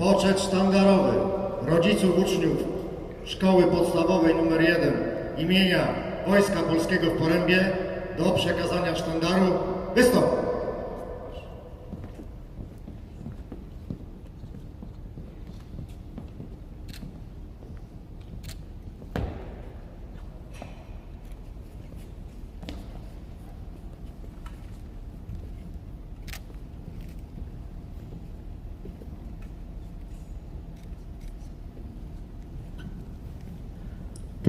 Poczet sztandarowy. Rodziców uczniów Szkoły Podstawowej nr 1 imienia Wojska Polskiego w Porębie do przekazania sztandaru. Wystąp.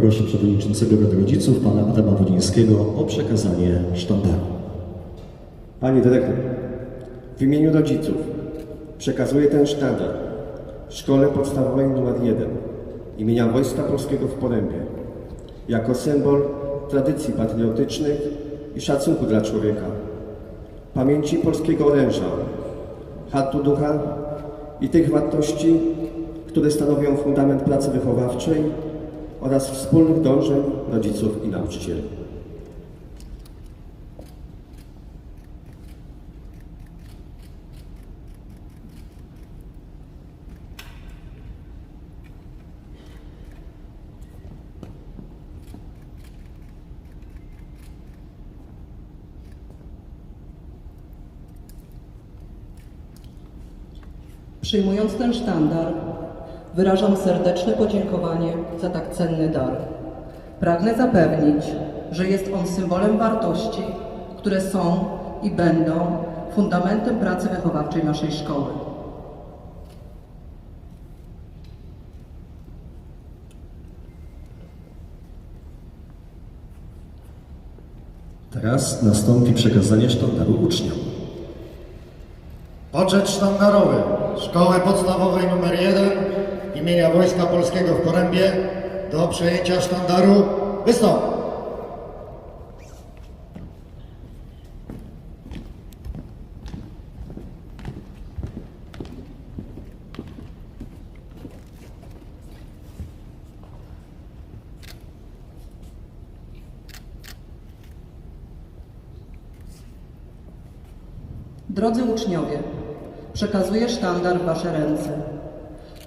Proszę przewodniczącego Rady Rodziców, pana Adama Wolińskiego o przekazanie sztandaru. Panie dyrektor, w imieniu rodziców przekazuję ten sztandar Szkole Podstawowej nr 1 imienia Wojska Polskiego w Porębie jako symbol tradycji patriotycznych i szacunku dla człowieka, pamięci polskiego oręża, hartu ducha i tych wartości, które stanowią fundament pracy wychowawczej oraz wspólnych dążeń rodziców i nauczycieli. Przyjmując ten sztandar, wyrażam serdeczne podziękowanie za tak cenny dar. Pragnę zapewnić, że jest on symbolem wartości, które są i będą fundamentem pracy wychowawczej naszej szkoły. Teraz nastąpi przekazanie sztandaru uczniom. Poczet sztandarowy Szkoły Podstawowej nr 1 imienia Wojska Polskiego w Porębie do przejęcia sztandaru wystąp. Drodzy uczniowie, przekazuję sztandar w Wasze ręce.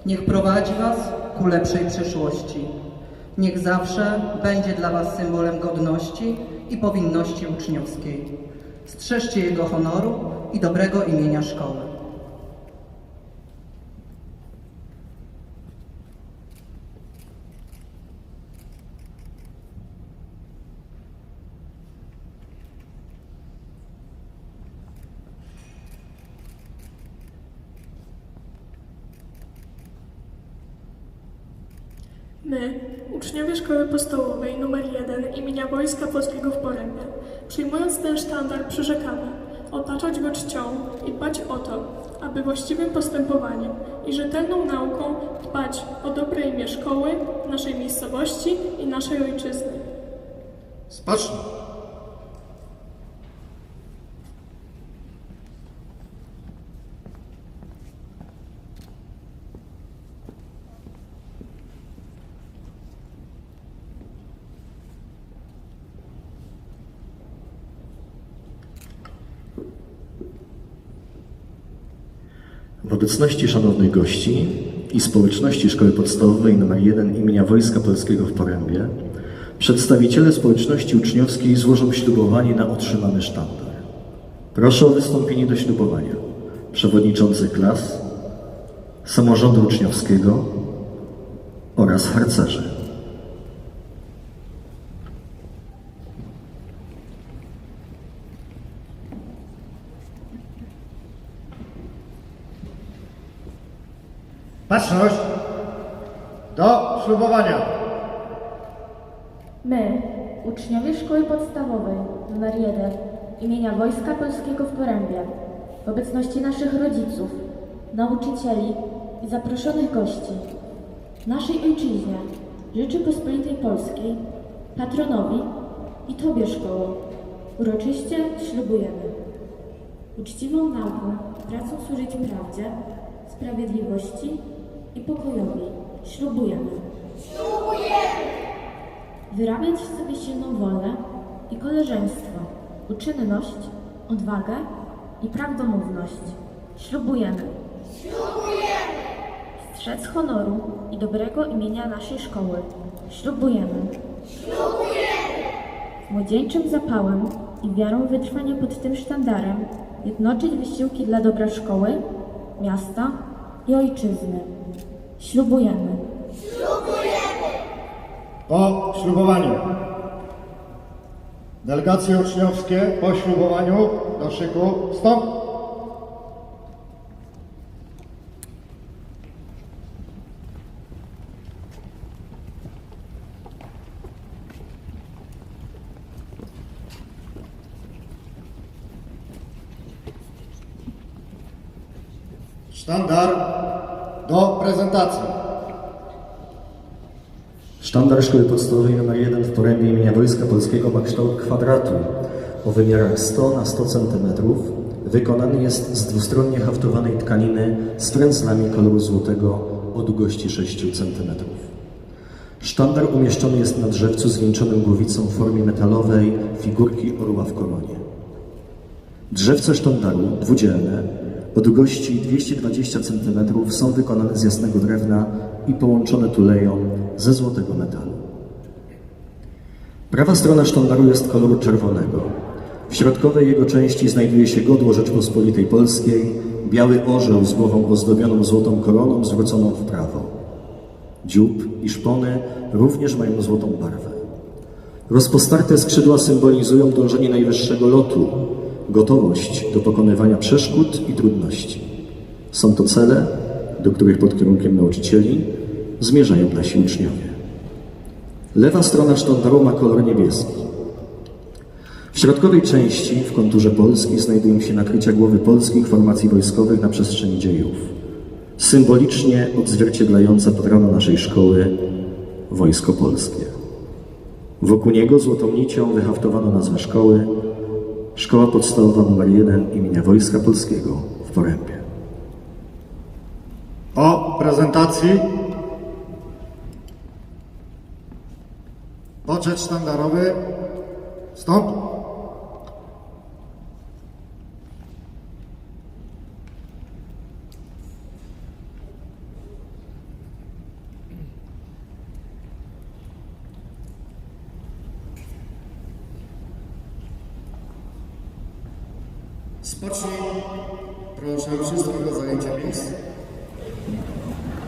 Niech prowadzi Was ku lepszej przyszłości. Niech zawsze będzie dla Was symbolem godności i powinności uczniowskiej. Strzeżcie jego honoru i dobrego imienia szkoły. My, uczniowie Szkoły Podstawowej nr 1 imienia Wojska Polskiego w Porębie, przyjmując ten sztandar przyrzekamy otaczać go czcią i dbać o to, aby właściwym postępowaniem i rzetelną nauką dbać o dobre imię szkoły, naszej miejscowości i naszej ojczyzny. Spocznij. Obecności szanownych gości i społeczności Szkoły Podstawowej nr 1 imienia Wojska Polskiego w Porębie przedstawiciele społeczności uczniowskiej złożą ślubowanie na otrzymany sztandar. Proszę o wystąpienie do ślubowania przewodniczący klas, samorządu uczniowskiego oraz harcerzy. Baczność. Do ślubowania. My, uczniowie Szkoły Podstawowej nr 1 imienia Wojska Polskiego w Porębie, w obecności naszych rodziców, nauczycieli i zaproszonych gości, naszej ojczyźnie, Rzeczypospolitej Polskiej, patronowi i Tobie szkoło, uroczyście ślubujemy uczciwą nauką, pracą służyć prawdzie, sprawiedliwości i pokojowi. Ślubujemy. Wyrabiać w sobie silną wolę i koleżeństwo, uczynność, odwagę i prawdomówność. Ślubujemy. strzec honoru i dobrego imienia naszej szkoły. Ślubujemy. Z młodzieńczym zapałem i wiarą wytrwania pod tym sztandarem jednoczyć wysiłki dla dobra szkoły, miasta i ojczyzny. Ślubujemy. Po ślubowaniu. Delegacje uczniowskie po ślubowaniu do szyku stąd. Sztandar do prezentacji. Sztandar Szkoły Podstawowej nr 1 w Porębie imienia Wojska Polskiego ma kształt kwadratu o wymiarach 100 na 100 cm. Wykonany jest z dwustronnie haftowanej tkaniny z frędzlami koloru złotego o długości 6 cm. Sztandar umieszczony jest na drzewcu zwieńczonym głowicą w formie metalowej figurki orła w koronie. Drzewce sztandaru, dwudzielne, o długości 220 cm są wykonane z jasnego drewna i połączone tuleją ze złotego metalu. Prawa strona sztandaru jest koloru czerwonego. W środkowej jego części znajduje się godło Rzeczpospolitej Polskiej, biały orzeł z głową ozdobioną złotą koroną zwróconą w prawo. Dziób i szpony również mają złotą barwę. Rozpostarte skrzydła symbolizują dążenie najwyższego lotu, gotowość do pokonywania przeszkód i trudności. Są to cele, do których pod kierunkiem nauczycieli zmierzają nasi uczniowie. Lewa strona sztandaru ma kolor niebieski. W środkowej części, w konturze Polski, znajdują się nakrycia głowy polskich formacji wojskowych na przestrzeni dziejów, symbolicznie odzwierciedlające patrona naszej szkoły Wojsko Polskie. Wokół niego złotą nicią wyhaftowano nazwę szkoły Szkoła Podstawowa nr 1 imienia Wojska Polskiego w Porębie. Po prezentacji poczet sztandarowy stąd. Spocznij proszę wszystkich o zajęcie miejsc.